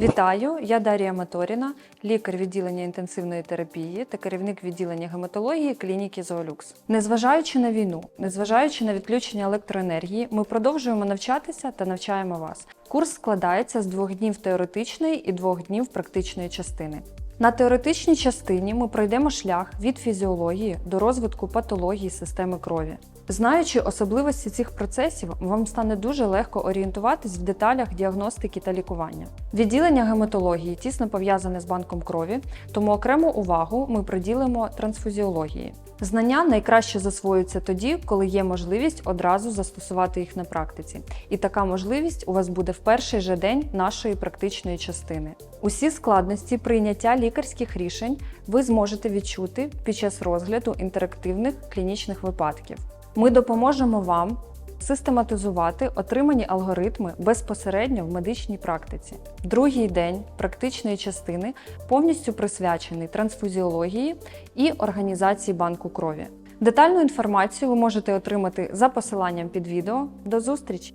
Вітаю, я Дарія Моторіна, лікар відділення інтенсивної терапії та керівник відділення гематології клініки Зоолюкс. Незважаючи на війну, незважаючи на відключення електроенергії, ми продовжуємо навчатися та навчаємо вас. Курс складається з двох днів теоретичної і двох днів практичної частини. На теоретичній частині ми пройдемо шлях від фізіології до розвитку патології системи крові. Знаючи особливості цих процесів, вам стане дуже легко орієнтуватись в деталях діагностики та лікування. Відділення гематології тісно пов'язане з банком крові, тому окрему увагу ми приділимо трансфузіології. Знання найкраще засвоюються тоді, коли є можливість одразу застосувати їх на практиці. І така можливість у вас буде в перший же день нашої практичної частини. Усі складності прийняття лікарських рішень ви зможете відчути під час розгляду інтерактивних клінічних випадків. Ми допоможемо вам систематизувати отримані алгоритми безпосередньо в медичній практиці. Другий день практичної частини повністю присвячений трансфузіології і організації банку крові. Детальну інформацію ви можете отримати за посиланням під відео. До зустрічі!